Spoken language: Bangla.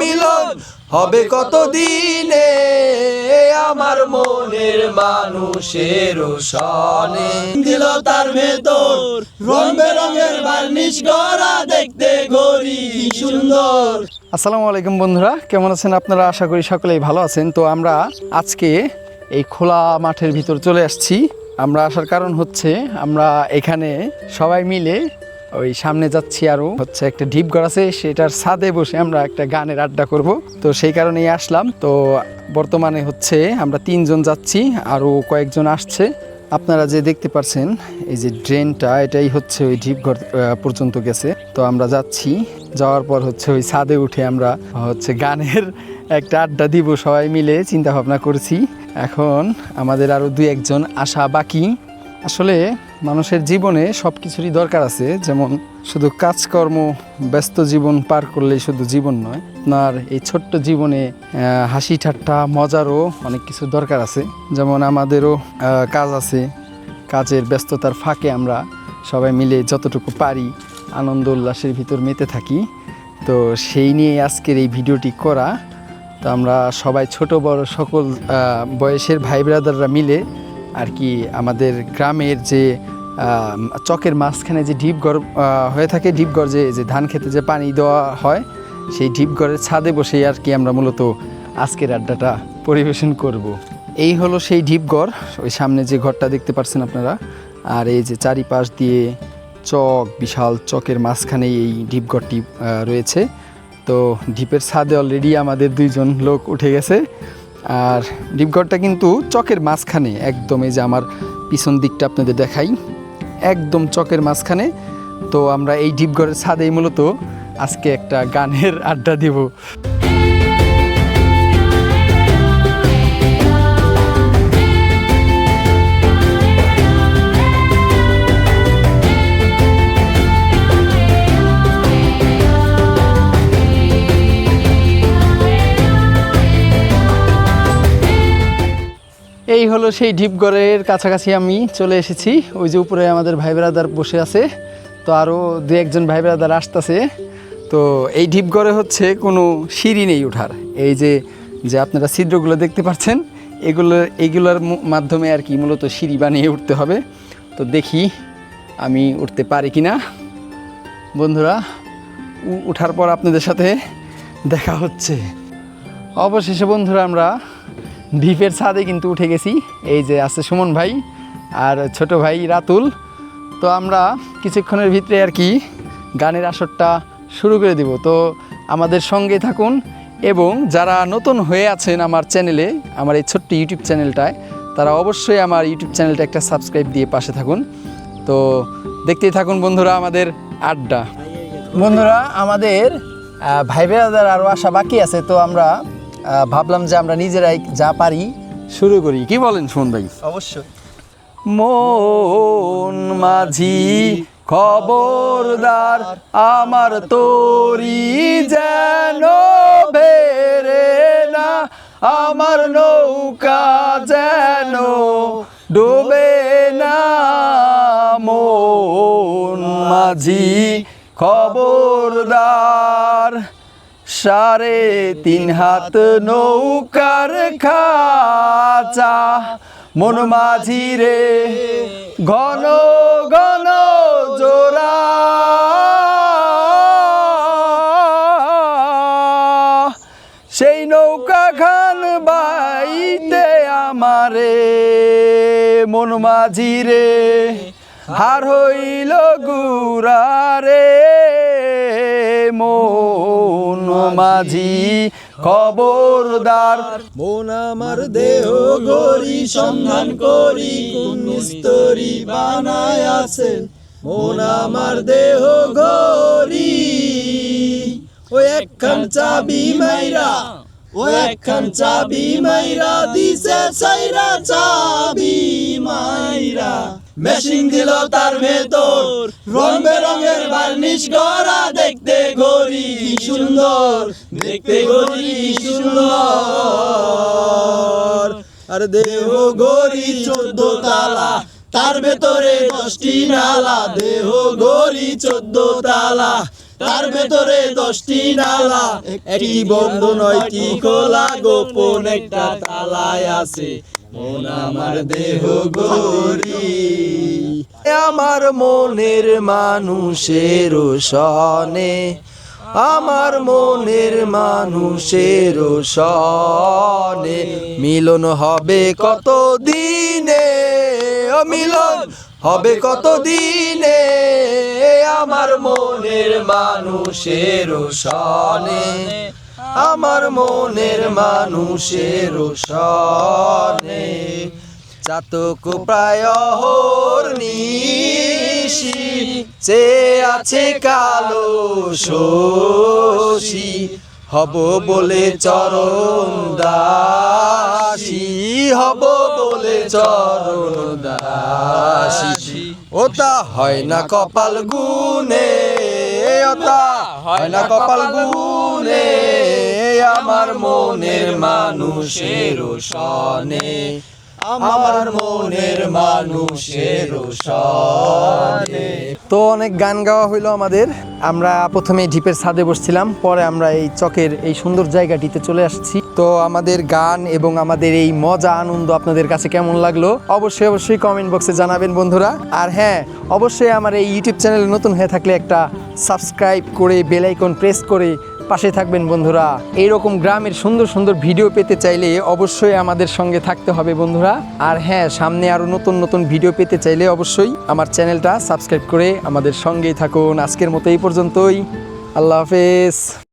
মিলন, হবে কত দিনে আমার মনের মানুষের সনে? দিল তার ভেতর রং বেরঙের বার্নিশ করা দেখতে গরি সুন্দর। আসসালামু আলাইকুম বন্ধুরা, কেমন আছেন আপনারা? আশা করি সকলেই ভালো আছেন। তো আমরা আজকে এই খোলা মাঠের ভিতর চলে আসছি। আমরা আসার কারণ হচ্ছে আমরা এখানে সবাই মিলে ওই সামনে যাচ্ছি আরও হচ্ছে একটা ঢিপ ঘর আছে, সেটার ছাদে বসে আমরা একটা গানের আড্ডা করব। তো সেই কারণেই আসলাম। তো বর্তমানে হচ্ছে আমরা তিনজন যাচ্ছি আরও কয়েকজন আসছে। আপনারা যে দেখতে পাচ্ছেন এই যে ড্রেনটা, এটাই হচ্ছে ওই ঢিপঘর পর্যন্ত গেছে। তো আমরা যাচ্ছি। যাওয়ার পর হচ্ছে ওই ছাদে উঠে আমরা হচ্ছে গানের একটা আড্ডা দিব সবাই মিলে চিন্তা ভাবনা করছি। এখন আমাদের আরও দু একজন আসা বাকি। আসলে মানুষের জীবনে সব কিছুরই দরকার আছে, যেমন শুধু কাজকর্ম, ব্যস্ত জীবন পার করলেই শুধু জীবন নয়, আপনার এই ছোট্ট জীবনে হাসি ঠাট্টা, মজারও অনেক কিছু দরকার আছে। যেমন আমাদেরও কাজ আছে, কাজের ব্যস্ততার ফাঁকে আমরা সবাই মিলে যতটুকু পারি আনন্দ উল্লাসের ভিতর মেতে থাকি। তো সেই নিয়ে আজকের এই ভিডিওটি করা। তো আমরা সবাই ছোট, বড়, সকল বয়সের ভাই ব্রাদাররা মিলে আর কি আমাদের গ্রামের যে চকের মাঝখানে যে আহ, হয়ে থাকে ঢিপঘর যে যে ধান খেতে যে পানি দেওয়া হয় সেই ঢিপঘরের ছাদে বসেই আর কি আমরা মূলত আজকের আড্ডাটা পরিবেশন করব। এই হলো সেই ঢিপঘর ওই সামনে যে ঘরটা দেখতে পাচ্ছেন আপনারা আর এই যে চারিপাশ দিয়ে চক বিশাল চকের মাঝখানে এই ঢিপঘরটি রয়েছে তো ঢিপের ছাদে অলরেডি আমাদের দুইজন লোক উঠে গেছে আর ডিপঘরটা কিন্তু চকের মাঝখানে, একদম এই যে আমার পিছন দিকটা আপনাদের দেখাই, একদম চকের মাঝখানে। তো আমরা এই ডিপঘরের ছাদেই মূলত আজকে একটা গানের আড্ডা দিব। এই হলো সেই ডিপঘরের কাছাকাছি আমি চলে এসেছি। ওই যে উপরে আমাদের ভাই ব্রাদার বসে আছে। তো আরও দু একজন ভাই ব্রাদার আসতেছে। তো এই ডিপঘরে হচ্ছে কোনো সিঁড়ি নেই ওঠার এই যে যে আপনারা ছিদ্রগুলো দেখতে পাচ্ছেন, এগুলো, এগুলোর মাধ্যমে আর কি মূলত সিঁড়ি বানিয়ে উঠতে হবে। তো দেখি আমি উঠতে পারি কি না বন্ধুরা উঠার পর আপনাদের সাথে দেখা হচ্ছে। অবশেষে বন্ধুরা আমরা ডিপের ছাদে কিন্তু উঠে গেছি। এই যে আছে সুমন ভাই আর ছোট ভাই রাতুল। তো আমরা কিছুক্ষণের ভিতরে আর কি গানের আসরটা শুরু করে দিব। তো আমাদের সঙ্গে থাকুন এবং যারা নতুন হয়ে আছেন আমার চ্যানেলে আমার এই ছোট্ট ইউটিউব চ্যানেলটায় তারা অবশ্যই আমার ইউটিউব চ্যানেলটা একটা সাবস্ক্রাইব দিয়ে পাশে থাকুন। তো দেখতেই থাকুন বন্ধুরা আমাদের আড্ডা। বন্ধুরা, আমাদের ভাই বেড়াদার আরও আসা বাকি আছে। তো আমরা ভাবলাম যে আমরা নিজেরাই যা পারি শুরু করি। কি বলেন সুমন ভাই? অবশ্যই। মন মাঝি খবরদার আমার তোরি যেন বেরে না আমার নৌকা যেন ডুবে না। মন মাঝি খবরদার সাড়ে তিন হাত নৌকার খাচা, মন মাঝি রে ঘন ঘন জোড়া। সেই নৌকা খান বাইতে আমারে, মন মাঝি রে হার হইল গুরারে মন মাঝি খবরদার। মন আমার দেহ গরি সন্ধান করি কোন মিস্তরি বানায় আছেন। মন আমার দেহ গরি ও একখান চাবি মাইরা, ও একখান চাবি মাইরা, দিছে সাইরা চাবি মাইরা। মেশিন দিল তার ভেতর। রং বেরঙের বার্নিশ করা দেখতে গরি কি সুন্দর। দেখতে গরি কি সুন্দর। আর দেহ গরি চোদ্দ তালা, তার ভেতরে দশটি নালা। দেহ গরি চোদ্দ তালা, তার ভেতরে দশটি নালা। একটি বন্ধ নয়টি খোলা, গোপন একটা তালায় আছে। মন আমার দেহ গরি আমার মনের মানুষের সনে আমার মনের মানুষের সনে মিলন হবে কত দিনে ও মিলন হবে কত দিনে আমার মনের মানুষের সনে আমার মনের মানুষের সনে চাতক প্রায় নিশি সে আছে কালো শশী। হব বলে চরণ দাসী, হব বলে চরণ দাসী। ওটা হয় না কপাল গুনে ওটা হয় না কপাল গুনে আমার মনের মানুষের সনে আমার মনের মানুষের সনে তো অনেক গান গাওয়া হইল আমাদের। আমরা প্রথমে ঢিপের ছাদে বসছিলাম, পরে আমরা এই চকের এই সুন্দর জায়গাটিতে চলে আসছি। তো আমাদের গান এবং আমাদের এই মজা, আনন্দ আপনাদের কাছে কেমন লাগল? অবশ্যই অবশ্যই কমেন্ট বক্সে জানাবেন বন্ধুরা। আর হ্যাঁ অবশ্যই আমার এই ইউটিউব চ্যানেলে নতুন হয়ে থাকলে একটা সাবস্ক্রাইব করে বেল আইকন প্রেস করে পাশে থাকবেন বন্ধুরা। এইরকম গ্রামের সুন্দর সুন্দর ভিডিও পেতে চাইলে অবশ্যই আমাদের সঙ্গে থাকতে হবে বন্ধুরা। আর হ্যাঁ সামনে আরও নতুন নতুন ভিডিও পেতে চাইলে অবশ্যই আমার চ্যানেলটা সাবস্ক্রাইব করে আমাদের সঙ্গেই থাকুন। আজকের মতো এই পর্যন্তই। আল্লাহ হাফেজ।